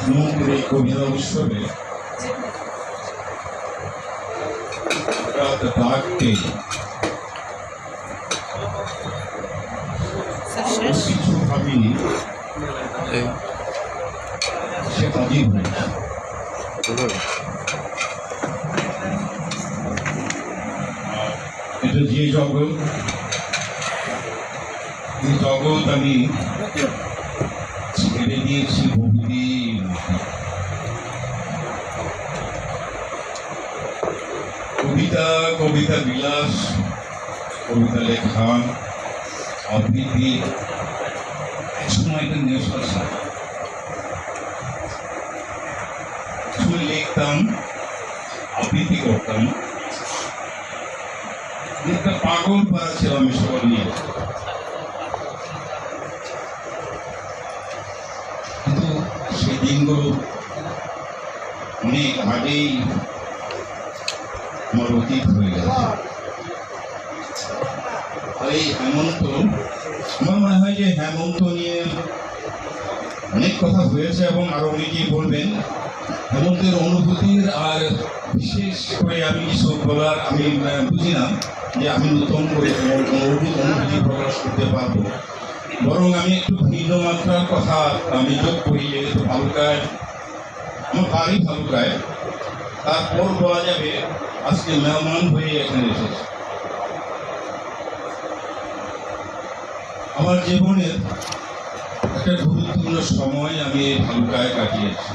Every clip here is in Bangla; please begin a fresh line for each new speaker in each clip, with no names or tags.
সমুদ্রে কবিতা উৎসবে রাত কিছু ভাবিনি সে হাজির হয়েছে এটা যে জগৎ এই জগৎ আমি ছেড়ে দিয়েছি বহুদিন আগে। কবিতা কবিতা বিলাস, কবিতা লেখা আবৃত্তি। একসময় একটা ছিল কিছু লিখতাম, আবৃত্তি করতাম। একটা পাগল পাড়া ছিল আমি সবার নিয়ে। কিন্তু সেই দিনগুলো অনেক আগেই অতীত হয়ে গেছে আর এই হেমন্ত আমার মনে হয় যে হেমন্ত নিয়ে অনেক কথা হয়েছে এবং আরও অনেকেই বলবেন হেমন্তের অনুভূতির আর বিশেষ করে আমি কিছু বলার আমি বুঝি না যে আমি নতুন করে অনুভূতি অনুভূতি প্রকাশ করতে পারব বরং আমি একটু ভিন্ন মাত্রার কথা আমি যোগ করি যেহেতু ভালুকায় আমার বাড়ি ভালুকায়। তারপর বলা যাবে, আজকে মেহমান হয়ে এখানে এসেছে। আমার জীবনের একটা গুরুত্বপূর্ণ সময় আমি এই ভালুকায় কাটিয়েছি।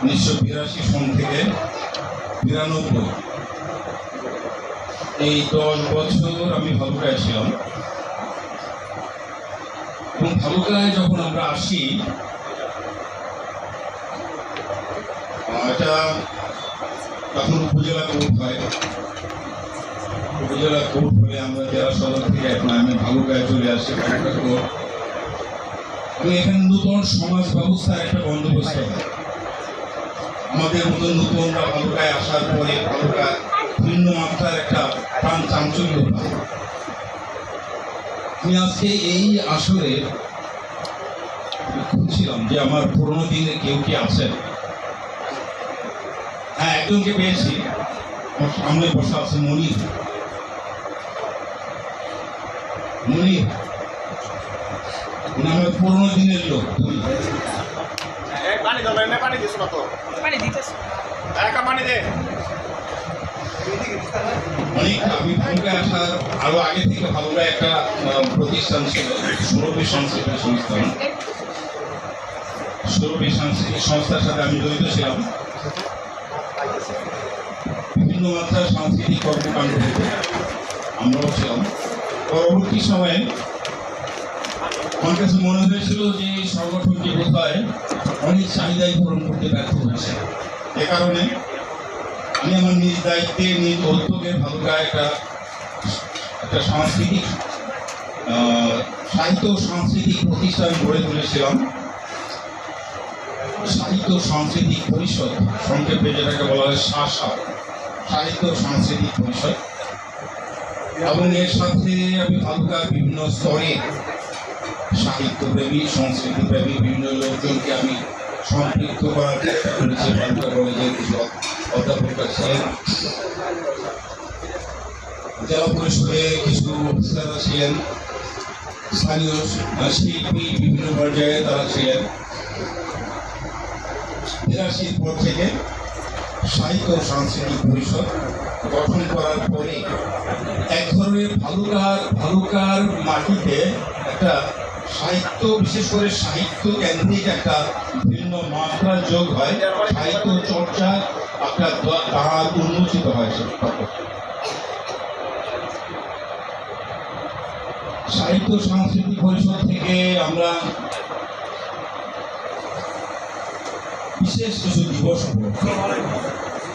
উনিশশো বিরাশি সন থেকে বিরানব্বই। এই দশ বছর আমি ভালুকায় ছিলাম। এবং ভালুকায় যখন আমরা আসি এটা তখন উপজেলা কোর্ট হয়। উপজেলা কোর্ট হলে আমরা জেলা সদর থেকে এখন আমি ভালুকায় চলে আসি, ভালুকা কোর্ট। এখানে নতুন সমাজ ব্যবস্থার একটা বন্দোবস্ত হয়। আমাদের মতো নতুনরা ভালুকায় আসার পরে ভালুকায় ভিন্ন মাত্রার একটা প্রাণ চাঞ্চল্য আমি আজকে এই আসরে খুঁজছিলাম যে আমার পুরোনো দিনে কেউ কি আছেন? একজনকে পেয়েছি আমার সামনে বসা আছে মনির। মনির উনি আমার পুরোনো দিনের লোক।
পানি দাও এনে পানি দিছ না
পানি দিতেছে।
একা পানি দে।
অনেক আমি ভালুকায় আসার আরও আগে থেকে ভালুকায় একটা প্রতিষ্ঠান ছিল সুরভি সাংস্কৃতিক সংস্থান সুরভি সাংস্কৃতিক সংস্থার সাথে আমি জড়িত ছিলাম। বিভিন্ন মাত্রার সাংস্কৃতিক কর্মকাণ্ড আমরাও ছিলাম। পরবর্তী সময়ে আমার কাছে মনে হয়েছিল যে সংগঠনটি বোধহয় অনেক চাহিদাই পূরণ করতে ব্যর্থ হয়েছে। এ কারণে আমি আমার নিজ দায়িত্বে, নিজ উদ্যোগে ভালুকায় একটা একটা সাংস্কৃতিক সাহিত্য সাংস্কৃতিক প্রতিষ্ঠান গড়ে তুলেছিলাম। সাহিত্য সাংস্কৃতিক পরিষদ, সংক্ষেপে যেটাকে বলা হয় শাসা সাহিত্য ও সাংস্কৃতিক পরিষদ। এবং এর সাথে আমি ভালুকার বিভিন্ন স্তরে সাহিত্যপ্রেমী, সংস্কৃতিপ্রেমী, বিভিন্ন লোকজনকে আমি সম্পৃক্ত করার চেষ্টা করেছি। ভালুকা কলেজের কিছু অধ্যাপকরা ছিলেন জেলা পরিষদে কিছু অফিসাররা ছিলেন স্থানীয় শিল্পী বিভিন্ন পর্যায়ে তারা ছিলেন। বিরাশির পর থেকে সাহিত্য সাংস্কৃতিক পরিষদ গঠন করার পরে এক ধরনের ভালুকার ভালুকার মাটিতে একটা সাহিত্য, বিশেষ করে সাহিত্য কেন্দ্রিক একটা ভিন্ন মাত্রা যোগ হয় সাহিত্য চর্চা দ্বা- দ্বার উন্মোচিত হয়। সাহিত্য সাংস্কৃতিক পরিষদ থেকে আমরা বিশেষ কিছু দিবস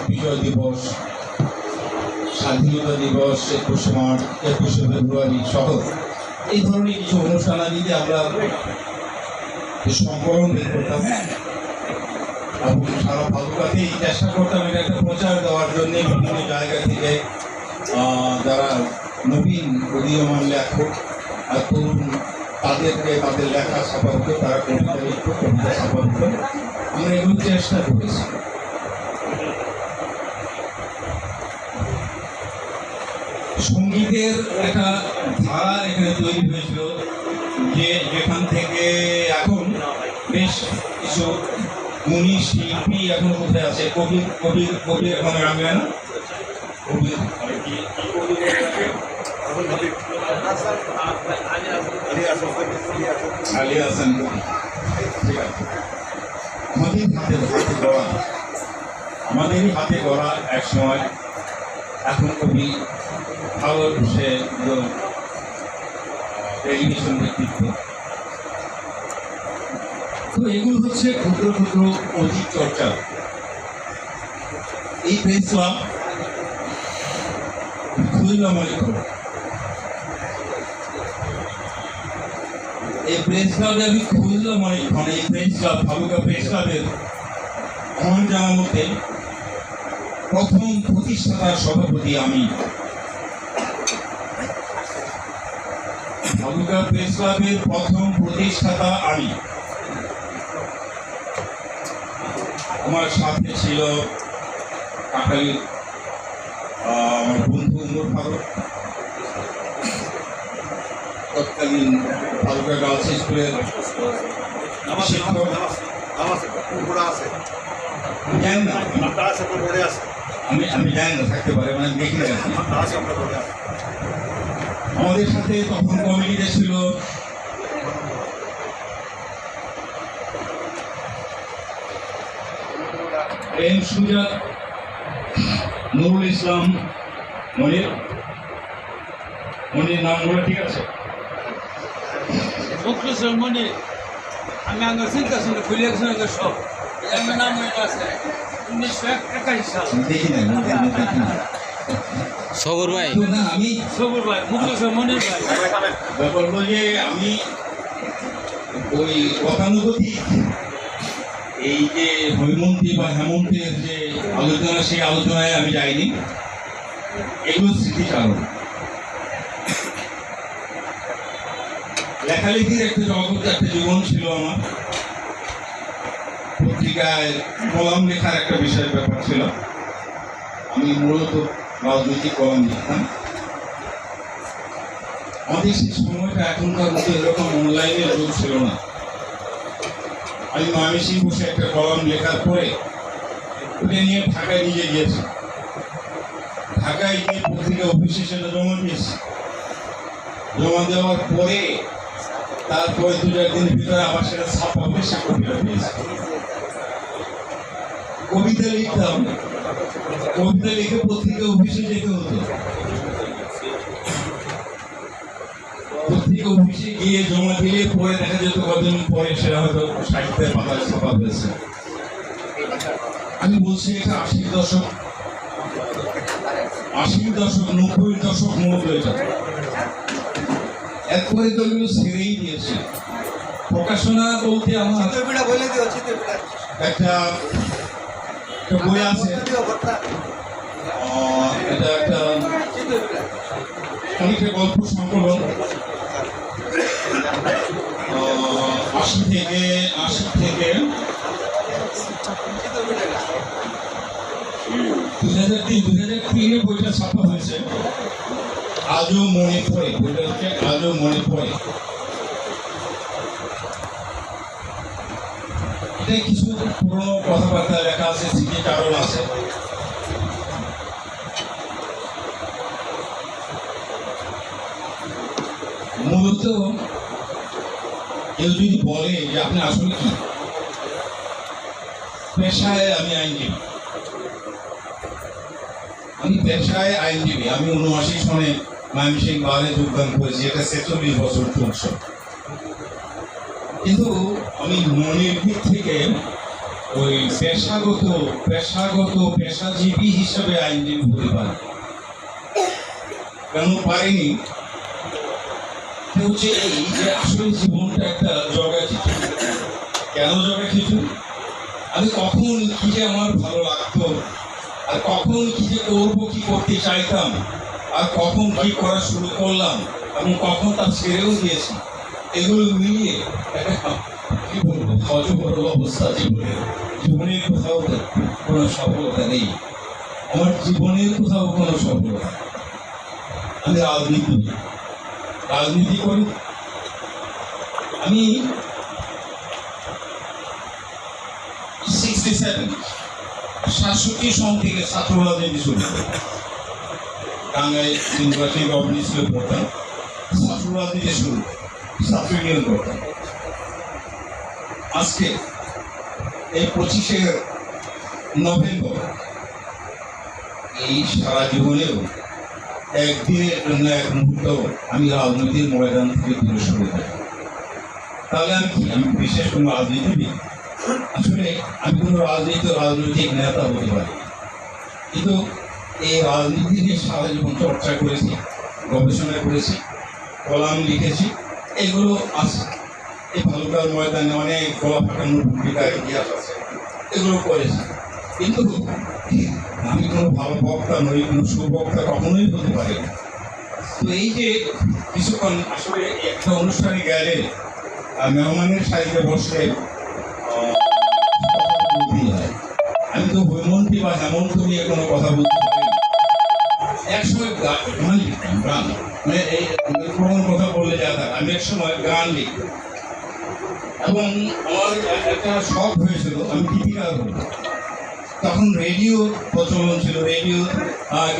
বিজয় দিবস, স্বাধীনতা দিবস, একুশে মার্চ, একুশে ফেব্রুয়ারি সহ। এই ধরনের কিছু অনুষ্ঠানাদিতে আমরা সংকলন বের করতাম। এবং সারা ভালুকাতেই চেষ্টা করতাম এটা একটা প্রচার দেওয়ার জন্য বিভিন্ন জায়গা থেকে যারা নবীন উদীয়মান লেখক আর তরুণ, তাদেরকে তাদের লেখা ছাপা হতো তারা কবিতা লিখতো, কবিতা ছাপা হতো আমরা এগুলো চেষ্টা করেছি। সঙ্গীতের একটা ধারা এখানে তৈরি হয়েছিল যে যেখান থেকে এখন বেশ কিছু মুনি শিল্পী এখন কোথায় আছে? কবি কবি কবি এখন রাখবে না কবি কি কি? কবি আছে? আলী হাসান। ঠিক আছে আমাদের হাতে গড়া আমাদেরই হাতে গড়া এক সময় এখন কবি ভালো সে টেলিভিশন ব্যক্তিত্ব। তো এগুলো হচ্ছে ক্ষুদ্র ক্ষুদ্র অধিক চর্চা। এই প্রেস ক্লাব খুলনা মনে এই প্রেস ক্লাবে আমি খুললাম অনেকক্ষণ এই প্রেস ক্লাব ভালুকা প্রেস ক্লাবের আমার জানা মতে প্রথম প্রতিষ্ঠাতার সভাপতি আমি। ভালুকা প্রেস ক্লাবের প্রথম প্রতিষ্ঠাতা আমি। আমার সাথে ছিল আহ, আমার বন্ধু উমর ফারুক। তৎকালীন ভালুকা গার্লস স্কুলের শিক্ষক। জানি না আমি আমি জানি না থাকতে পারে মানে আমি দেখি না আর কি। আমাদের সাথে তখন কমিটিতে ছিল। এম সুজাত নুরুল ইসলাম মনির। মনির নামগুলো ঠিক আছে?
মুখলিসের মনে আমি আগে চিন্তা ছিল খুলে গেছে সব।
সবর ভাই।
তো আমি
সবুর ভাই মুখলিসের মনির ভাই।
ব্যাপার যে আমি ওই গতানুগতিক এই যে হৈমন্তী বা হেমন্তের যে আলোচনা সেই আলোচনায় আমি যাইনি। এগুলো স্মৃতিচারণ। লেখালেখির একটা জগৎ একটা জীবন ছিল আমার। পত্রিকায় কলাম লেখার একটা বিষয় ব্যাপার ছিল। আমি মূলত রাজনৈতিক কলাম লিখতাম। আমাদের সেই সময়টা এখনকার মতো এরকম অনলাইনের যুগ ছিল না। আমি মামেসি বসে একটা কলাম লেখার পরে ওটা নিয়ে ঢাকায় নিয়ে গিয়েছি। ঢাকায় গিয়ে পত্রিকা অফিসে সেটা জমা দিয়েছি। জমা দেওয়ার পরে তারপরে দু চার দিনের ভিতরে আবার সেটা ছাপা হবে সে কবিতা পেয়েছি। কবিতা লিখতাম কবিতা লিখে পত্রিকা অফিসে যেতে হতো। পত্রিকা অফিসে গিয়ে জমা দিলে পরে দেখা যেত কদিন পরে সেটা হয়তো সাহিত্যের পাতায় ছাপা হয়েছে। আমি বলছি এটা আশির দশক। আশির দশক নব্বই দশক মধ্যে এটা এরপরে তো এগুলো ছেড়েই দিয়েছে। প্রকাশনা বলতে আমার একটা একটা গল্প সংকলন। আশি থেকে দু হাজার তিন দু হাজার তিনে বইটা ছাপা হয়েছে। আজও মনে পড়ে বইটা হচ্ছে আজও মনে পড়ে। কিছু পুরনো কথাবার্তা লেখা আছে স্মৃতিচারণ আছে। মূলত কেউ যদি বলে যে আপনি আসলে কি, পেশায় আমি আইনজীবী। আমি পেশায় আইনজীবী। আমি উনআশি সনে ময়মনসিং বারে যোগদান করেছি, এটা ছেচল্লিশ বছর চলছে কিন্তু আমি মনের দিক থেকে ওই পেশাগত পেশাগত, পেশাজীবী হিসাবে আইনজীবী হতে পারি। কেন পারিনি? হচ্ছে এই যে আসলে জীবনটা একটা জগা খিচুড়ি। কেন জগা খিচুড়ি? আমি কখন কি যে আমার ভালো লাগতো, আর কখন কি যে করব, কি করতে চাইতাম, আর কখন কি করা শুরু করলাম এবং কখন তা ছেড়েও দিয়েছি। এগুলো মিলিয়ে একটা বলব অবস্থা জীবনের জীবনের কোথাও কোনো সফলতা নেই আমার জীবনের কোথাও কোনো সফলতা আমি রাজনীতি রাজনীতি করি আমি সিক্সটি সেভেন সাতষট্টি সন থেকে ছাত্র রাজনীতি শুরু করি টাঙ্গাই ইউনিভার্সিটি গভর্নমেন্ট স্কুলে পড়তাম ছাত্র রাজনীতি শুরু। ছাত্র ইউনিয়ন করতাম আজকে এই পঁচিশে নভেম্বর, এই সারা জীবনেও একদিনের জন্য এক মুহূর্ত আমি রাজনীতির ময়দান থেকে দূরে সরে যাই। তাহলে আমি কি, আমি বিশেষ কোনো রাজনীতিবিদ? আসলে আমি কোনো রাজনীতি রাজনৈতিক নেতা হতে পারি। কিন্তু এই রাজনীতি নিয়ে সারা জীবন চর্চা করেছি, গবেষণা করেছি, কলাম লিখেছি, এগুলো আছে এই ভালুকার ময়দানে অনেক গলা ফাটানোর ভূমিকা ইতিহাস আছে। এগুলো করেছি। কিন্তু আমি কোনো ভালো বক্তা নই, কোনো সুবক্তা কখনোই হতে পারি না। তো এই যে কিছুক্ষণ আসলে একটা অনুষ্ঠানে গেলে মেহমানের বলতেই হয়। আমি তো হৈমন্তী বা হেমন্ত নিয়ে কোনো কথা বলতে পারি না। একসময় গান লিখতাম গান মানে এই কথা বললে যা আমি এক সময় গান লিখতাম। এবং আমার একটা শখ হয়েছিল, আমি গীতিকার তখন রেডিও প্রচলন ছিল রেডিও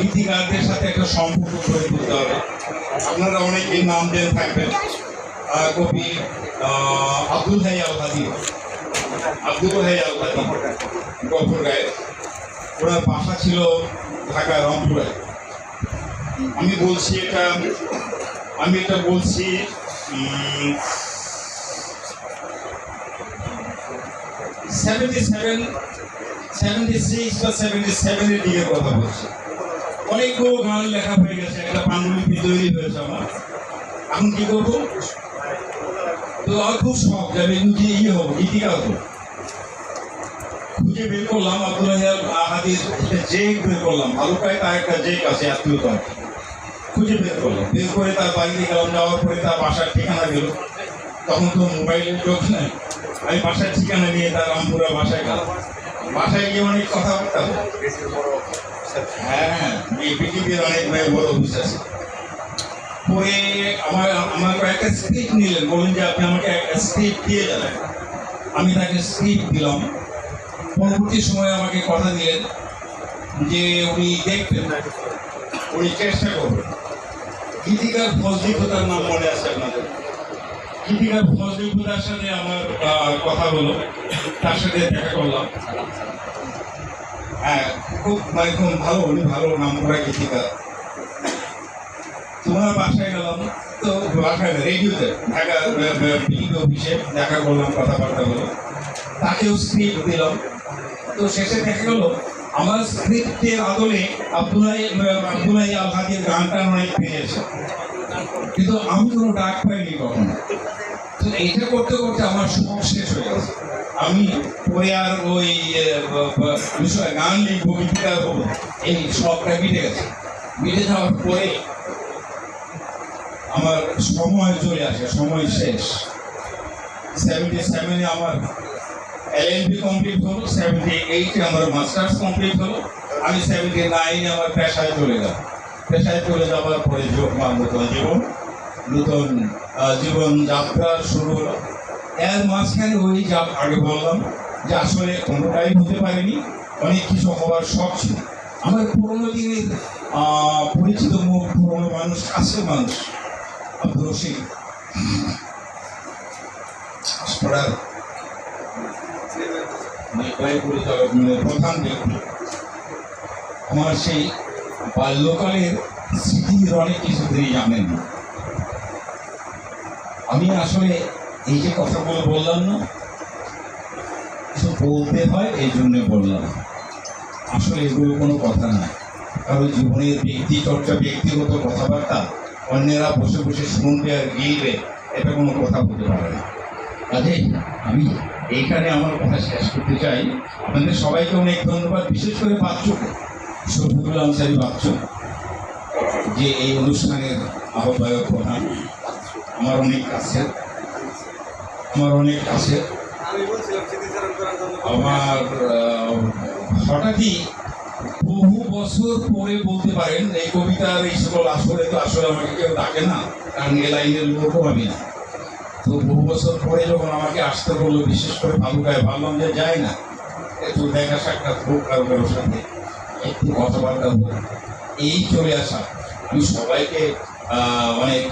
গীতিকারদের সাথে একটা সম্পর্ক গড়ে তুলতে হবে। আপনারা অনেকেই নাম জেনে থাকবেন কবি আব্দুল হাই আল হাদি আব্দুল হাই আল হাদি গফর গায়ে। ওনার বাসা ছিল ঢাকা রংপুরে। আমি বলছি এটা, আমি এটা বলছি সেভেন্টি সেভেন সেভেন্টি সিক্স বা সেভেন্টি সেভেনের দিকে কথা বলছি। অনেকগুলো গান লেখা হয়ে গেছে, একটা পাণ্ডুলিপি তৈরি হয়েছে আমার। এখন কি করব? তো আমার খুব শখ যে আমি যদি ইয়ে হব গীতিকা খুঁজে বের করলাম আব্দুল আহাদির জেক বের করলাম ভালো পায় তার একটা জেক আছে আত্মীয়তা খুঁজে বের করলাম, বের করে তার বাড়িতে গেলাম, যাওয়ার পরে তার বাসার ঠিকানা গেল। তখন তো মোবাইলের যোগ নাই আমি বাসার ঠিকানা নিয়ে তার রামপুরা বাসায় গেলাম। বাসায় গিয়ে অনেক কথাবার্তা হলো। হ্যাঁ এই পৃথিবীর অনেক মেয়ে বড় অফিস আছে। পরে আমার আমার একটা স্ক্রিপ্ট নিলেন, বললেন যে আপনি আমাকে একটা স্ক্রিপ্ট দিয়ে যাবেন আমি তাকে স্ক্রিপ্ট দিলাম। পরবর্তী সময়ে আমাকে কথা দিলেন যে উনি দেখবেন, উনি চেষ্টা করবেন। গীতিকার ফজলিফতার নাম মনে আছে আপনাদের? গীতিকার ফজলিফতার সাথে আমার কথা হলো তার সাথে দেখা করলাম। হ্যাঁ খুব মানে খুব ভালো, উনি ভালো নাম করা গীতিকার। তোমার বাসায় গেলাম, তো বাসায় রেডিওতে ঢাকা বিলিং অফিসে দেখা করলাম, কথাবার্তা হলো তাকেও স্ক্রিপ্ট দিলাম। তো শেষে দেখা গেল, আমার স্ক্রিপ্টের আদলে আব্দুলাই আব্দুলাই আল হাদির গানটা অনেক পেয়েছে। কিন্তু আমি কোনো ডাক পাইনি কখনো। তো এইটা করতে করতে আমার শখ শেষ হয়ে গেছে। আমি পরে আর ওই ব- ব- বিষয়ে, গান লিখব গীতিকার হব এই শখটা মিটে গেছে। মিটে যাওয়ার পরে আমার সময় চলে আসে, সময় শেষ। সেভেন্টি সেভেনে আমার এলএলবি কমপ্লিট হলো সেভেন্টি এইটে আমার মাস্টার্স কমপ্লিট হলো। আমি সেভেন্টি নাইনে আমার পেশায় চলে গেলাম। পেশায় চলে যাওয়ার পরে নতুন জীবন নতুন জীবন যাত্রা শুরু হলো। এর মাঝখানে ওই যা আগে বললাম, যে আসলে কোনোটাই হতে পারেনি, অনেক কিছু হওয়ার শখ ছিল। আমার পুরোনো দিনের পরিচিত মুখ, পুরোনো মানুষ, কাছের মানুষ, আব্দুর রশিদ। মানে প্রধান ব্যক্তি। আমার সেই বাল্যকালের স্মৃতির অনেক কিছু তিনি জানেন আমি আসলে এই যে কথাগুলো বললাম না কিছু বলতে হয়, এই জন্য বললাম। আসলে এগুলো কোনো কথা না। কারও জীবনের ব্যক্তি, চর্চা, ব্যক্তিগত কথাবার্তা, অন্যেরা বসে বসে শুনবে আর গিয়ে এটা কোনো কথা হতে পারে না। কাজেই আমি এইখানে আমার কথা শেষ করতে চাই। আপনাদের সবাইকে অনেক ধন্যবাদ, বিশেষ করে বাচ্চুকে শফিকুল আনসারি বাচ্চু যে এই অনুষ্ঠানের আহ্বায়ক প্রধান আমার অনেক কাছের, আমার অনেক
জন্য
আমার হঠাৎই বহু বছর পরে বলতে পারেন, এই কবিতার এই সকল আসরে তো আসলে আমাকে কেউ ডাকে না, কারণ এ লাইনের লোকও আমি না। তো বহু বছর পরে যখন আমাকে আসতে বলল, বিশেষ করে ভালুকায় ভাবলাম যে যায় না একটু দেখা সাক্ষাৎ হোক কারও কারোর সাথে। একটু কথাবার্তা হোক এই চলে আসা। আমি সবাইকে অনেক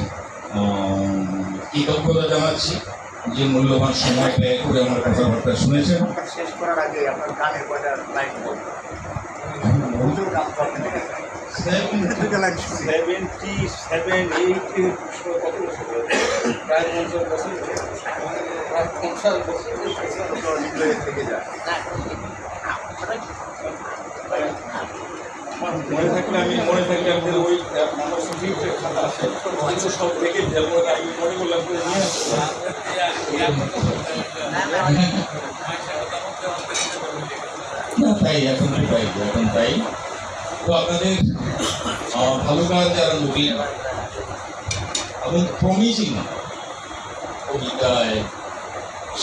কৃতজ্ঞতা জানাচ্ছি যে মূল্যবান সময় ব্যয় করে আমার কথাবার্তা শুনেছেন।
শেষ করার আগে আপনার গানের কয়টা লাইন
সেভেন্টি সেভেন এইট প্রায় পঞ্চাশ বছর প্রায় পঞ্চাশ বছর।
থেকে যায়।
মনে থাকলে আমি, মনে থাকলে আমাদের ওই আমার সঙ্গীতের সব দেখে ফেলব আমি মনে করলাম যে নিয়ে
না, তাই তাই, এখন তাই। তো ভালো কবিতায়,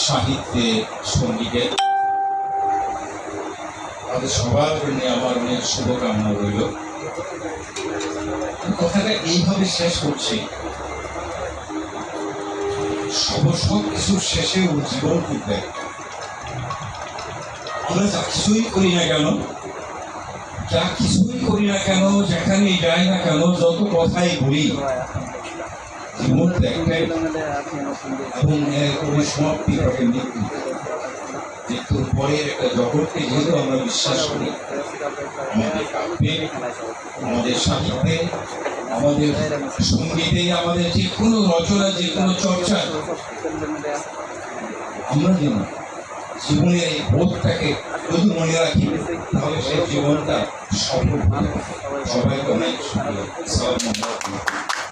সাহিত্যে, সঙ্গীতে তাদের সবার জন্য আমার অনেক শুভকামনা রইল। কথাটা এইভাবে শেষ করছি। সব সব কিছুর শেষেও জীবন ফিরবে। আমরা যা কিছুই করি না কেন, যা কিছুই করি না কেন যেখানে যাই না কেন, যত কথাই বলি জীবন একটাই এবং পরিসমাপ্তি ঘটে মৃত্যু মৃত্যুর পরের একটা জগৎকে যেহেতু আমরা বিশ্বাস করি, আমাদের কাব্যে, আমাদের সাহিত্যে, আমাদের সঙ্গীতে, আমাদের যে কোনো রচনা, যে কোনো চর্চা, আমরা যেন জীবনের এই বোধটাকে যদি মনে রাখি, তাহলে সেই জীবনটা সফল সবাইকে অনেক আলাইকুম।